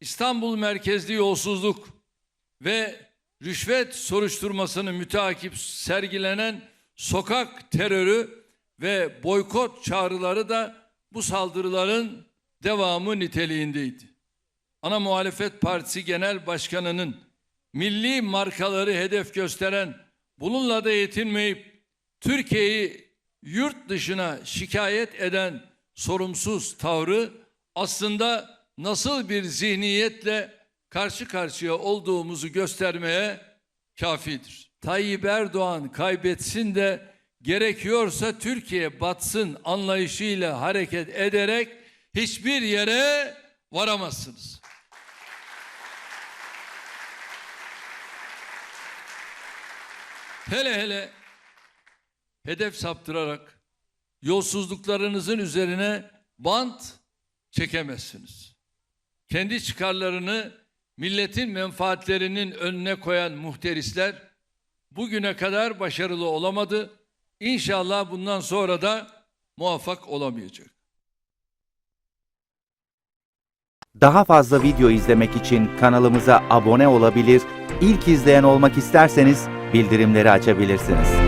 İstanbul merkezli yolsuzluk ve rüşvet soruşturmasını müteakip sergilenen sokak terörü ve boykot çağrıları da bu saldırıların devamı niteliğindeydi. Ana Muhalefet Partisi Genel Başkanı'nın milli markaları hedef gösteren bununla da yetinmeyip Türkiye'yi yurt dışına şikayet eden sorumsuz tavrı aslında nasıl bir zihniyetle karşı karşıya olduğumuzu göstermeye kafidir. Tayyip Erdoğan kaybetsin de gerekiyorsa Türkiye batsın anlayışıyla hareket ederek hiçbir yere varamazsınız. Hele hele hedef saptırarak yolsuzluklarınızın üzerine bant çekemezsiniz. Kendi çıkarlarını milletin menfaatlerinin önüne koyan muhterisler bugüne kadar başarılı olamadı. İnşallah bundan sonra da muvaffak olamayacak. Daha fazla video izlemek için kanalımıza abone olabilir, ilk izleyen olmak isterseniz bildirimleri açabilirsiniz.